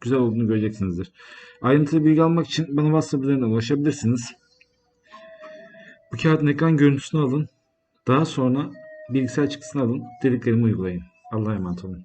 güzel olduğunu göreceksinizdir. Ayrıntılı bilgi almak için bana WhatsApp üzerinden ulaşabilirsiniz. Bu kağıdın ekran görüntüsünü alın. Daha sonra bilgisayar çıktısını alın. Dediklerimi uygulayın. Allah'a emanet olun.